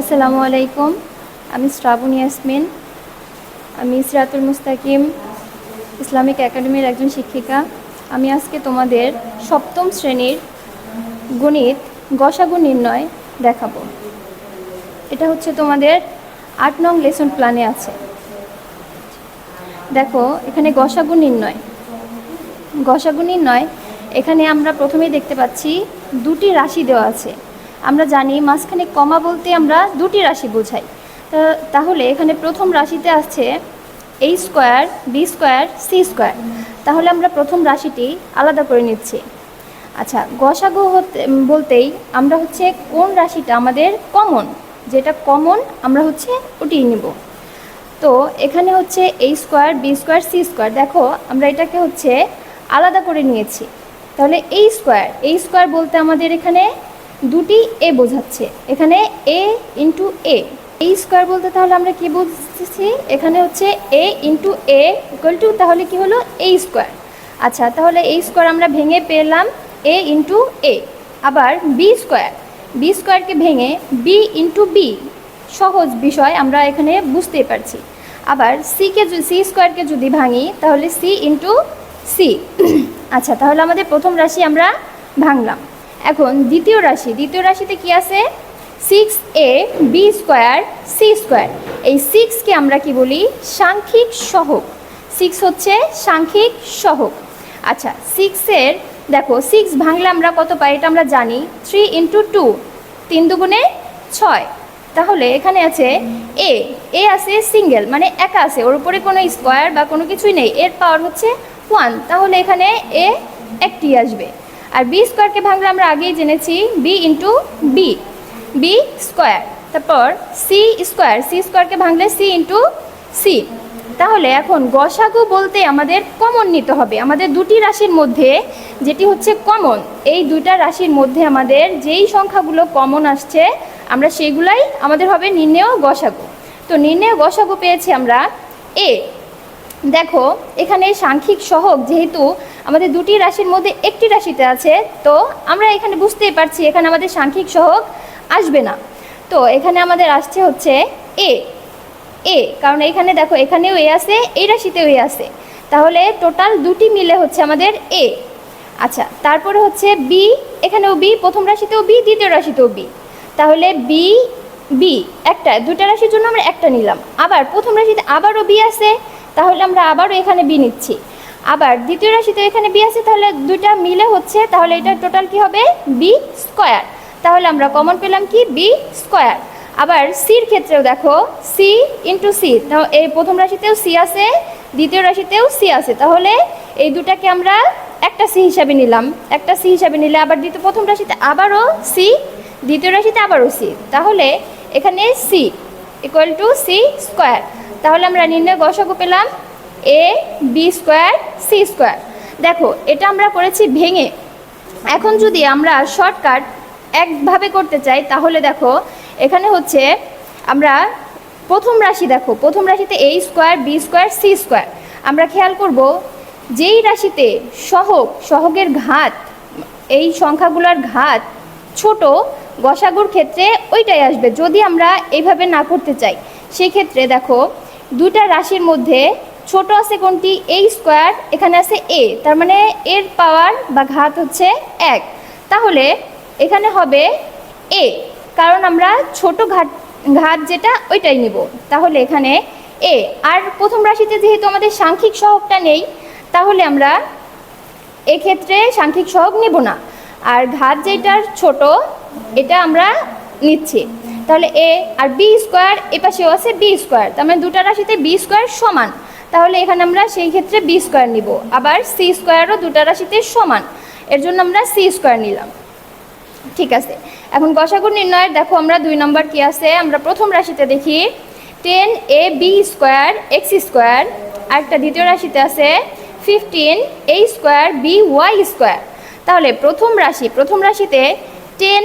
আসসালামু আলাইকুম। আমি শ্রাবণী ইয়াসমিন। আমি সিরাতুল মুস্তাকিম, ইসলামিক একাডেমির একজন শিক্ষিকা। আমি আজকে তোমাদের সপ্তম শ্রেণির গণিত গসাগু নির্ণয় দেখাবো। এটা হচ্ছে তোমাদের আট নং লেসন প্ল্যানে আছে। দেখো, এখানে গসাগু নির্ণয়। গসাগু নির্ণয়, এখানে আমরা প্রথমেই দেখতে পাচ্ছি দুটি রাশি দেওয়া আছে। আমরা জানি মাঝখানে কমা বলতে আমরা দুটি রাশি বোঝাই। তাহলে এখানে প্রথম রাশিতে আসছে এই square B square C square তাহলে আমরা প্রথম রাশিটি আলাদা করে নিচ্ছি। আচ্ছা গসাগু হতে বলতেই আমরা হচ্ছে কোন রাশিটা আমাদের কমন যেটা কমন আমরা হচ্ছে ওটি নিব। তো এখানে হচ্ছে এই square B square C square দেখো, আমরা এটাকে হচ্ছে আলাদা করে নিয়েছি। তাহলে এই স্কোয়ার এই স্কোয়ার বলতে আমাদের এখানে দুটি এ বোঝাচ্ছে। এখানে এ ইন্টু এ। এই স্কোয়ার বলতে তাহলে আমরা কি বুঝতেছি? এখানে হচ্ছে A into A equal to তাহলে কি হলো? এই স্কোয়ার আচ্ছা তাহলে এই স্কোয়ার আমরা ভেঙে পেলাম এ ইন্টু এ। আবার বি স্কোয়ার বি স্কোয়ারকে ভেঙে বি ইন্টু বি সহজ বিষয় আমরা এখানে বুঝতেই পারছি। আবার সিকে সি স্কোয়ারকে যদি ভাঙি, তাহলে সি ইন্টু সি আচ্ছা তাহলে আমাদের প্রথম রাশি আমরা ভাঙলাম। এখন দ্বিতীয় রাশি, দ্বিতীয় রাশিতে কি আছে? Six A B square C square এই সিক্সকে আমরা কি বলি? সাংখ্যিক সহগ সিক্স হচ্ছে সাংখ্যিক সহগ আচ্ছা সিক্সের দেখো সিক্স ভাঙলে আমরা কত পাই? এটা আমরা জানি। থ্রি ইন্টু টু তিন দুগুণে ছয়। তাহলে এখানে আছে এ এ আছে সিঙ্গেল মানে একা আছে। ওর উপরে কোনো স্কোয়ার বা কোনো কিছুই নেই। এর পাওয়ার হচ্ছে ওয়ান তাহলে এখানে এ একটি আসবে। আর বি স্কোয়ারকে ভাঙলে আমরা আগেই জেনেছি B into B B square তারপর সি স্কোয়ার সি স্কোয়ারকে ভাঙলে সি ইন্টু সি তাহলে এখন গসাগু বলতে আমাদের কমন নিতে হবে। আমাদের দুটি রাশির মধ্যে যেটি হচ্ছে কমন এই দুইটা রাশির মধ্যে আমাদের যেই সংখ্যাগুলো কমন আসছে, আমরা সেগুলাই আমাদের হবে নির্ণেয় গসাগু। তো নির্ণেয় গসাগু পেয়েছি আমরা এ দেখো, এখানে সাংখ্যিক সহগ যেহেতু আমাদের দুটি রাশির মধ্যে একটি রাশিতে আছে, তো আমরা এখানে বুঝতেই পারছি এখানে আমাদের সাংখ্যিক সহগ আসবে না। তো এখানে আমাদের আসছে হচ্ছে এ। এ, কারণ এখানে দেখো, এখানেও এ আছে, এই রাশিতেও এ আছে। তাহলে টোটাল দুটি মিলে হচ্ছে আমাদের এ। আচ্ছা তারপরে হচ্ছে বি, এখানেও বি, প্রথম রাশিতেও বি, দ্বিতীয় রাশিতেও বি। তাহলে বি বি, একটা দুটা রাশির জন্য আমরা একটা নিলাম। আবার প্রথম রাশিতে আবারও বি আছে তাহলে আমরা আবারও এখানে বি নিচ্ছি। আবার দ্বিতীয় রাশিতে এখানে বি আছে, তাহলে দুইটা মিলে হচ্ছে, তাহলে এটা টোটাল কি হবে? বি স্কোয়ার তাহলে আমরা কমন পেলাম কি? বি স্কোয়ার আবার সির ক্ষেত্রেও দেখো সি ইন্টু সি এই প্রথম রাশিতেও সি আছে, দ্বিতীয় রাশিতেও সি আছে, তাহলে এই দুটাকে আমরা একটা সি হিসাবে নিলাম। একটা সি হিসাবে নিলে আবার দ্বিতীয়, প্রথম রাশিতে আবারও সি দ্বিতীয় রাশিতে আবারও সি তাহলে এখানে C equal to C square তাহলে আমরা নির্ণয় গসাগু পেলাম A B square C square দেখো, এটা আমরা করেছি ভেঙে। এখন যদি আমরা শর্টকাট একভাবে করতে চাই, তাহলে দেখো, এখানে হচ্ছে আমরা প্রথম রাশি দেখো, প্রথম রাশিতে A square B square C square আমরা খেয়াল করব, যেই রাশিতে সহগ সহগের ঘাত, এই সংখ্যাগুলোর ঘাত ছোট, গসাগুর ক্ষেত্রে ওইটাই আসবে। যদি আমরা এইভাবে না করতে চাই সেই ক্ষেত্রে দেখো দুইটা রাশির মধ্যে ছোট আছে কোনটি? এই স্কোয়ার এখানে আছে এ তার মানে এর পাওয়ার বা ঘাত হচ্ছে এক। তাহলে এখানে হবে এ কারণ আমরা ছোট ঘাট ঘাত যেটা ওইটাই নিব। তাহলে এখানে এ আর প্রথম রাশিতে যেহেতু আমাদের সাংখ্যিক সহগটা নেই, তাহলে আমরা এক্ষেত্রে সাংখ্যিক সহগ নেব না। আর ঘাত যেটার ছোট, এটা আমরা নিচ্ছি। তাহলে এ আর বি স্কোয়ার, এ পাশেও আছে বি স্কোয়ার। তার মানে দুটা রাশিতে বি স্কোয়ার সমান। তাহলে এখানে আমরা সেই ক্ষেত্রে বি স্কোয়ার নিব। আবার সি স্কোয়ারও দুটা রাশিতে সমান। এর জন্য আমরা সি স্কোয়ার নিলাম। ঠিক আছে। এখন গসাগু নির্ণয়ের, দেখো আমরা দুই নম্বর কি আছে? আমরা প্রথম রাশিতে দেখি ten A B square X square. আর একটা দ্বিতীয় রাশিতে আছে fifteen A square B Y square. তাহলে প্রথম রাশি, প্রথম রাশিতে ten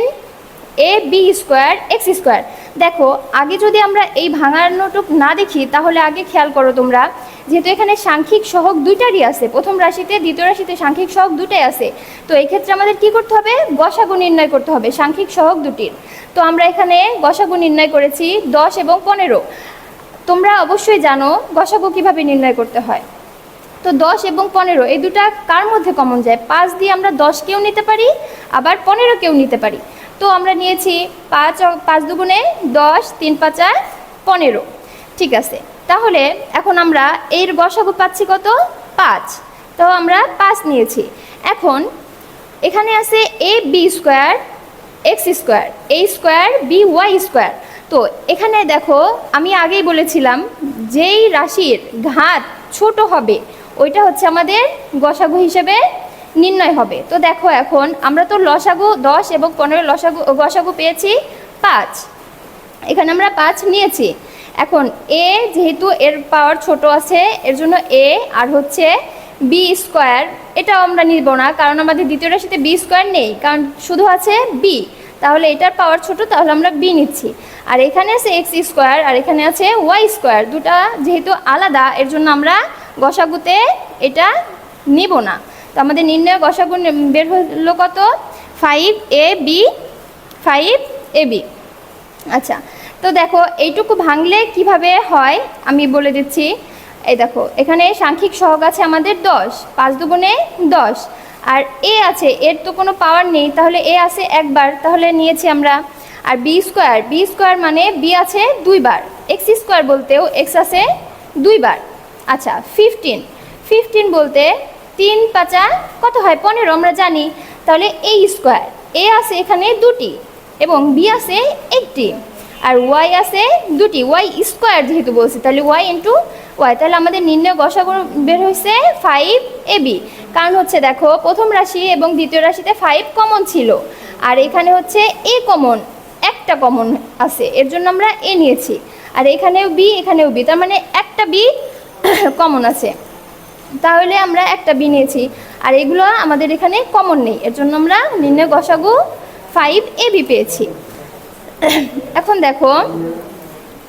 A B square, X square. দেখো, আগে যদি আমরা এই ভাঙানোটুক না দেখি, তাহলে আগে খেয়াল করো তোমরা, যেহেতু এখানে সাংখ্যিক সহগ দুইটারই আছে, প্রথম রাশিতে, দ্বিতীয় রাশিতে সাংখ্যিক সহগ দুটাই আছে। তো এই ক্ষেত্রে আমাদের কি করতে হবে? গসাগু নির্ণয় করতে হবে, সাংখ্যিক সহগ দুটির। তো আমরা এখানে গসাগু নির্ণয় করেছি দশ এবং পনেরো। তোমরা অবশ্যই জানো গসাগু কীভাবে নির্ণয় করতে হয়। তো দশ এবং পনেরো, এই দুটা কার মধ্যে কমন যায়? পাঁচ দিয়ে আমরা দশকেও নিতে পারি, আবার পনেরোকেও নিতে পারি। তো আমরা নিয়েছি পাঁচ পাঁচ দুগুণে দশ, তিন পাঁচা পনেরো। ঠিক আছে, তাহলে এখন আমরা এর গসাগু পাচ্ছি কত? পাঁচ। তো আমরা পাঁচ নিয়েছি। এখন এখানে আছে A B square, X square, A square, B Y square. তো এখানে দেখো, আমি আগেই বলেছিলাম, যেই রাশির ঘাত ছোট হবে, ওইটা হচ্ছে আমাদের গসাগু হিসেবে নির্ণয় হবে। তো দেখো এখন আমরা তো লসাগু দশ এবং পনেরো লসাগু গসাগু পেয়েছি পাঁচ। এখানে আমরা পাঁচ নিয়েছি। এখন এ যেহেতু এর পাওয়ার ছোট আছে, এর জন্য এ আর হচ্ছে বি স্কোয়ার এটাও আমরা নিব না, কারণ আমাদের দ্বিতীয় রাশিতে বি স্কোয়ার নেই, কারণ শুধু আছে বি তাহলে এটার পাওয়ার ছোট, তাহলে আমরা বি নিচ্ছি। আর এখানে আছে এক্স স্কোয়ার আর এখানে আছে ওয়াই স্কোয়ার দুটা যেহেতু আলাদা, এর জন্য আমরা গসাগুতে এটা নিব না। তো আমাদের নির্ণয় গসাগু নে- বের হলো কত? Five A B five A B আচ্ছা তো দেখো, এইটুকু ভাঙলে কীভাবে হয়? আমি বলে দিচ্ছি। এই দেখো, এখানে সাংখ্যিক সহগ আছে আমাদের দশ, পাঁচ দুগুণে দশ। আর এ আছে, এর তো কোনো পাওয়ার নেই, তাহলে এ আছে একবার, তাহলে নিয়েছি আমরা। আর বি স্কোয়ার বি স্কোয়ার মানে বি আছে দুইবার। এক্স স্কোয়ার বলতেও এক্স আছে দুইবার। আচ্ছা ফিফটিন ফিফটিন বলতে তিন পাঁচা কত হয়? পনেরো, আমরা জানি। তাহলে এই স্কোয়ার এ আছে এখানে দুটি এবং বি আছে একটি। আর ওয়াই আছে দুটি ওয়াই স্কোয়ার যেহেতু বলছি, তাহলে ওয়াই ইন্টু ওয়াই তাহলে আমাদের নির্ণয় গসাগু বের হয়েছে ফাইভ এ বি কারণ হচ্ছে দেখো, প্রথম রাশি এবং দ্বিতীয় রাশিতে ফাইভ কমন ছিল। আর এখানে হচ্ছে এ কমন একটা কমন আছে। এর জন্য আমরা এ নিয়েছি। আর এখানেও বি এখানেও বি তার মানে একটা বি কমন আছে। তাহলে আমরা একটা বি নিয়েছি। আর এগুলো আমাদের এখানে কমন নেই। এর জন্য আমরা নির্ণয় গসাগু ফাইভ এ বি পেয়েছি। এখন দেখো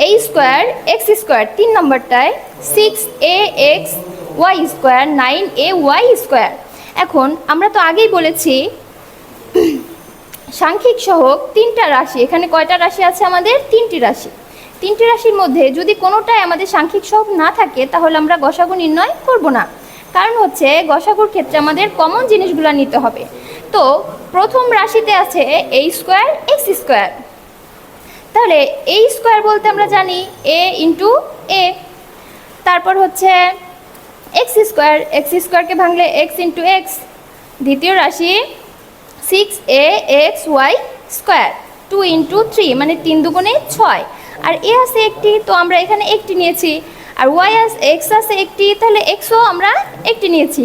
এই স্কোয়ার এক্স স্কোয়ার তিন নম্বরটায় six A X Y square nine A Y square এখন আমরা তো আগেই বলেছি, সাংখ্যিক সহগ তিনটা রাশি। এখানে কয়টা রাশি আছে আমাদের? তিনটি রাশি। তিনটি রাশির মধ্যে যদি কোনোটাই আমাদের সাংখ্যিক সহগ না থাকে, তাহলে আমরা গসাগু নির্ণয় করব না। কারণ হচ্ছে গসাগুর ক্ষেত্রে আমাদের কমন জিনিসগুলো নিতে হবে। তো প্রথম রাশিতে আছে এই স্কোয়ার এক্স স্কোয়ার তাহলে এই স্কোয়ার বলতে আমরা জানি এ ইন্টু এ তারপর হচ্ছে এক্স স্কোয়ার এক্স স্কোয়ারকে ভাঙলে এক্স ইন্টু এক্স দ্বিতীয় রাশি six A X Y square two into three মানে তিন দুগুণে ছয়। আর এ আছে একটি, তো আমরা এখানে একটি নিয়েছি। আর ওয়াই আস এক্স আছে একটি, তাহলে এক্সও আমরা একটি নিয়েছি।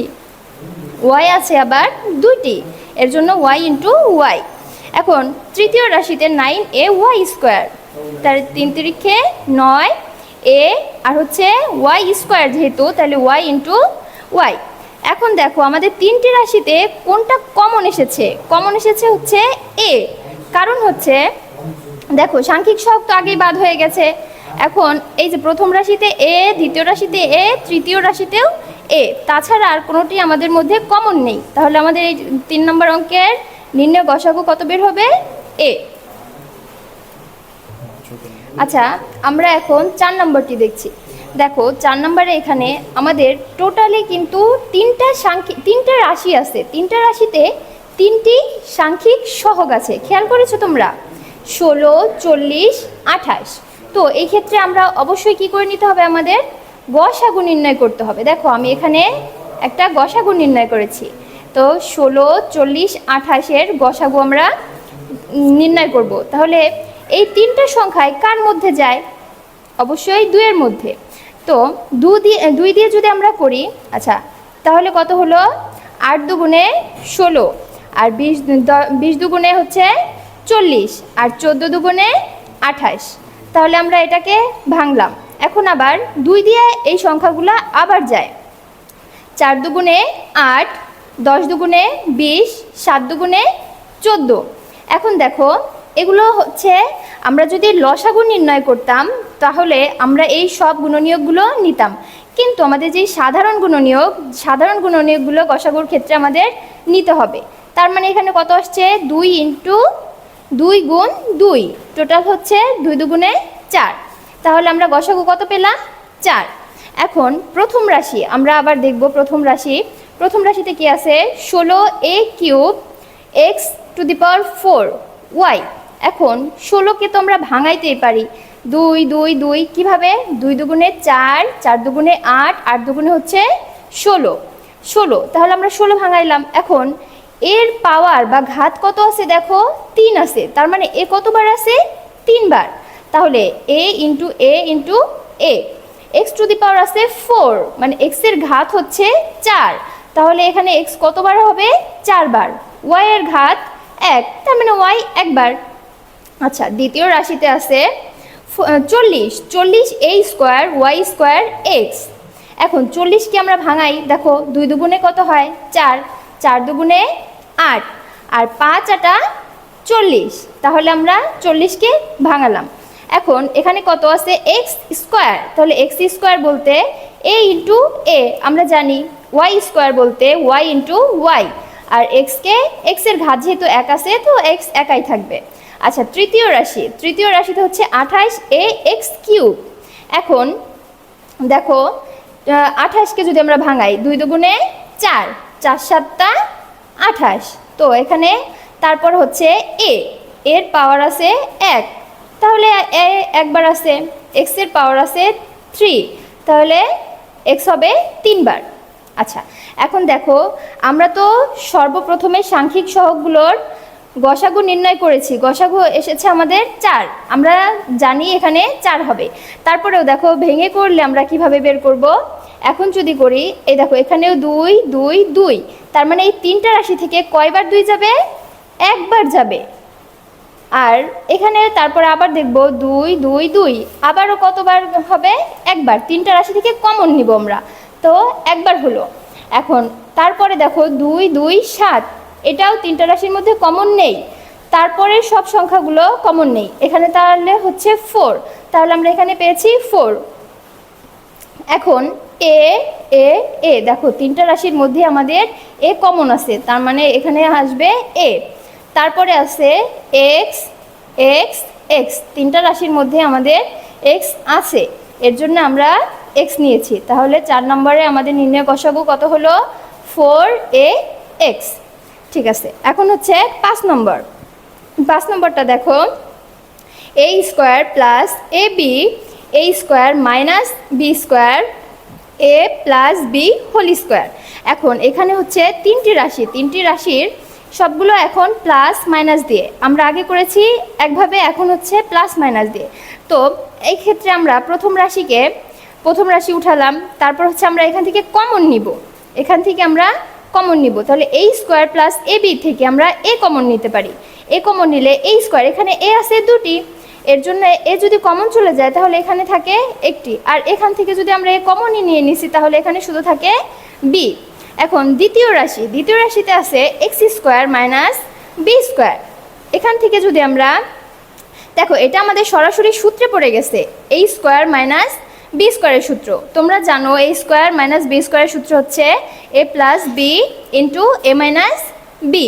ওয়াই আছে আবার দুইটি, এর জন্য ওয়াই ইন্টু ওয়াই এখন তৃতীয় রাশিতে নাইন এ ওয়াই স্কোয়ার তার তিন তিরিক্ষে নয় এ, আর হচ্ছে ওয়াই স্কোয়ার যেহেতু, তাহলে ওয়াই ইন্টু ওয়াই এখন দেখো, আমাদের তিনটি রাশিতে কোনটা কমন এসেছে? কমন এসেছে হচ্ছে এ কারণ হচ্ছে দেখো, সাংখ্যিক শখ তো আগেই বাদ হয়ে গেছে। এখন এই যে প্রথম রাশিতে এ, দ্বিতীয় রাশিতে এ, তৃতীয় রাশিতেও এ। তাছাড়া আর কোনোটি আমাদের মধ্যে কমন নেই। তাহলে আমাদের এই তিন নম্বর অঙ্কের নির্ণয় গসাগু কত বের হবে? এ। আচ্ছা আমরা এখন চার নম্বরটি দেখছি। দেখো, চার নম্বরে এখানে আমাদের টোটালি কিন্তু তিনটা সাংখ্যিক তিনটা রাশি আছে। তিনটা রাশিতে তিনটি সাংখ্যিক সহগ আছে। খেয়াল করেছ তোমরা? ষোলো, চল্লিশ, আঠাশ। তো এই ক্ষেত্রে আমরা অবশ্যই কি করে নিতে হবে আমাদের? গসাগু নির্ণয় করতে হবে। দেখো, আমি এখানে একটা গসাগু নির্ণয় করেছি। তো ষোলো, চল্লিশ, আঠাশের গসাগু আমরা নির্ণয় করব। তাহলে এই তিনটা সংখ্যায় কার মধ্যে যায়? অবশ্যই দুইয়ের মধ্যে। তো দু দিয়ে, দুই দিয়ে যদি আমরা করি আচ্ছা তাহলে কত হলো? আট দুগুণে ষোলো। আর বিশ বিশ দুগুণে হচ্ছে চল্লিশ আর চোদ্দ দুগুণে আঠাশ। তাহলে আমরা এটাকে ভাঙলাম। এখন আবার দুই দিয়ে এই সংখ্যাগুলো আবার যায়। চার দুগুণে আট, দশ দুগুণে বিশ, সাত দুগুণে চোদ্দ। এখন দেখো, এগুলো হচ্ছে আমরা যদি লসাগু নির্ণয় করতাম, তাহলে আমরা এই সব গুণনীয়কগুলো নিতাম। কিন্তু আমাদের যেই সাধারণ গুণনীয়ক, সাধারণ গুণনীয়কগুলো গসাগুর ক্ষেত্রে আমাদের নিতে হবে। তার মানে এখানে কত আসছে? দুই ইন্টু দুই গুণ দুই। টোটাল হচ্ছে দুই দুগুণে চার। তাহলে আমরা গসাগু কত পেলাম? চার। এখন প্রথম রাশি, আমরা আবার দেখব প্রথম রাশি। প্রথম রাশিতে কি আছে? ষোলো A cube X to the power four Y. এখন ষোলোকে তো আমরা ভাঙাইতেই পারি। দুই দুই দুই কীভাবে? দুই দুগুণে চার চার দুগুণে আট আট দুগুণে হচ্ছে ষোলো। ষোলো, তাহলে আমরা ষোলো ভাঙাইলাম। এখন এর পাওয়ার বা ঘাত কত আছে দেখো? তিন আছে। তার মানে এ কতবার আছে? তিনবার। তাহলে A into A into A X to the power আছে ফোর মানে এক্সের ঘাত হচ্ছে চার। তাহলে এখানে এক্স কতবার হবে? চারবার। ওয়াই এর ঘাত এক। তার মানে ওয়াই একবার। আচ্ছা দ্বিতীয় রাশিতে আছে চল্লিশ। চল্লিশ A square Y square X এখন চল্লিশকে আমরা ভাঙাই। দেখো, দুই দুগুণে কত হয়? চার। চার দুগুণে আট, আর পাঁচ আটা চল্লিশ। তাহলে আমরা চল্লিশকে ভাঙালাম। এখন এখানে কত আছে? এক্স স্কোয়ার তাহলে এক্স স্কোয়ার বলতে এ ইন্টু এ আমরা জানি ওয়াই স্কোয়ার বলতে ওয়াই ইন্টু ওয়াই আর এক্সকে এক্সের ঘাত যেহেতু এক আছে, তো এক্স একাই থাকবে। আচ্ছা তৃতীয় রাশি। তৃতীয় রাশিতে হচ্ছে আঠাইশ এ এক্স কিউব এখন দেখো আঠাশকে যদি আমরা ভাঙাই, দুই দুগুণে চার। চার সাতটা আঠাশ। তো এখানে তারপর হচ্ছে এ, এর পাওয়ার আছে এক। তাহলে এ একবার আছে এক্সের পাওয়ার আছে থ্রি তাহলে এক্স হবে তিনবার। আচ্ছা এখন দেখো, আমরা তো সর্বপ্রথমে সাংখ্যিক সহগগুলোর গসাগু নির্ণয় করেছি। গসাগু এসেছে আমাদের চার। আমরা জানি এখানে চার হবে। তারপরেও দেখো, ভেঙে করলে আমরা কীভাবে বের করব? এখন যদি করি, এই দেখো, এখানেও দুই দুই দুই। তার মানে এই তিনটা রাশি থেকে কয়বার দুই যাবে? একবার যাবে। আর এখানে তারপরে আবার দেখব, দুই দুই দুই। আবারও কতবার হবে? একবার। তিনটা রাশি থেকে কমন নিব আমরা। তো একবার হলো। এখন তারপরে দেখো, দুই দুই, সাত। এটাও তিনটা রাশির মধ্যে কমন নেই। তারপরে সব সংখ্যাগুলো কমন নেই। এখানে তাহলে হচ্ছে ফোর তাহলে আমরা এখানে পেয়েছি ফোর এখন এ এ এ। দেখো, তিনটা রাশির মধ্যে আমাদের এ কমন আছে। তার মানে এখানে আসবে এ। তারপরে আছে এক্স এক্স এক্স। তিনটা রাশির মধ্যে আমাদের এক্স আছে। এর জন্য আমরা এক্স নিয়েছি। তাহলে চার নম্বরে আমাদের নির্ণয় কষাগু কত হলো? Four A X. ঠিক আছে। এখন হচ্ছে পাঁচ নম্বর। পাঁচ নম্বরটা দেখো। A square plus A B. A square minus B square A plus B whole square. এখন এখানে হচ্ছে তিনটি রাশি। তিনটি রাশির সবগুলো এখন প্লাস মাইনাস দিয়ে। আমরা আগে করেছি একভাবে, এখন হচ্ছে প্লাস মাইনাস দিয়ে। তো এই ক্ষেত্রে আমরা প্রথম রাশিকে প্রথম রাশি উঠালাম, তারপর হচ্ছে আমরা এখান থেকে কমন নিব। এখান থেকে আমরা কমন নিব। তাহলে এই স্কোয়ার প্লাস এ বি থেকে আমরা এ কমন নিতে পারি। এ কমন নিলে এই স্কোয়ার, এখানে এ আছে দুটি। এর জন্য এ যদি কমন চলে যায়, তাহলে এখানে থাকে একটি। আর এখান থেকে যদি আমরা এ কমনই নিয়ে নিছি, তাহলে এখানে শুধু থাকে বি এখন দ্বিতীয় রাশি, দ্বিতীয় রাশিতে আছে X square minus B square এখান থেকে যদি আমরা, দেখো, এটা আমাদের সরাসরি সূত্রে পড়ে গেছে এই স্কোয়ার মাইনাস বি স্কোয়ারের সূত্র। তোমরা জানো এই স্কোয়ার মাইনাস বি স্কোয়ারের সূত্র হচ্ছে A plus B into A minus B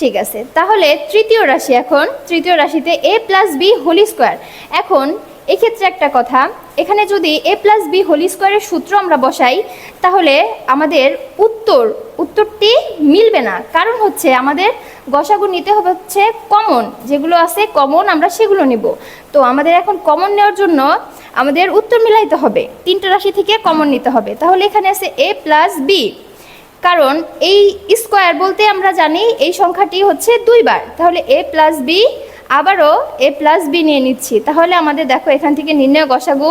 ঠিক আছে, তাহলে তৃতীয় রাশি এখন, তৃতীয় রাশিতে A plus B whole square এখন, এক্ষেত্রে একটা কথা, এখানে যদি এ প্লাস বি হোলি স্কোয়ারের সূত্র আমরা বসাই, তাহলে আমাদের উত্তর, উত্তরটি মিলবে না। কারণ হচ্ছে আমাদের গসাগু নিতে হবে হচ্ছে কমন যেগুলো আছে কমন আমরা সেগুলো নিব। তো আমাদের এখন কমন নেওয়ার জন্য আমাদের উত্তর মিলাইতে হবে। তিনটা রাশি থেকে কমন নিতে হবে। তাহলে এখানে আছে এ প্লাস বি কারণ এই স্কোয়ার বলতে আমরা জানি এই সংখ্যাটি হচ্ছে দুইবার। তাহলে এ প্লাস বি, আবারও এ প্লাস বি নিয়ে নিচ্ছি। তাহলে আমাদের দেখো এখান থেকে নির্ণয় গসাগু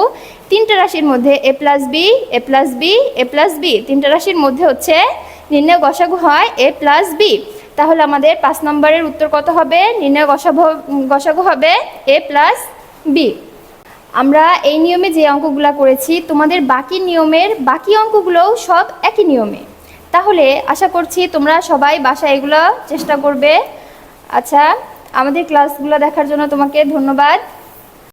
তিনটা রাশির মধ্যে A plus B, A plus B, A plus B. তিনটা রাশির মধ্যে হচ্ছে নির্ণয় গসাগু হয় এ প্লাস বি। তাহলে আমাদের পাঁচ নম্বরের উত্তর কত হবে? নির্ণয় গসাগু গসাগু হবে এ প্লাস বি। আমরা এই নিয়মে যে অঙ্কগুলো করেছি, তোমাদের বাকি নিয়মের বাকি অঙ্কগুলোও সব একই নিয়মে। তাহলে আশা করছি তোমরা সবাই বাসায় এগুলো চেষ্টা করবে। আচ্ছা আমাদের ক্লাসগুলো দেখার জন্য তোমাকে ধন্যবাদ।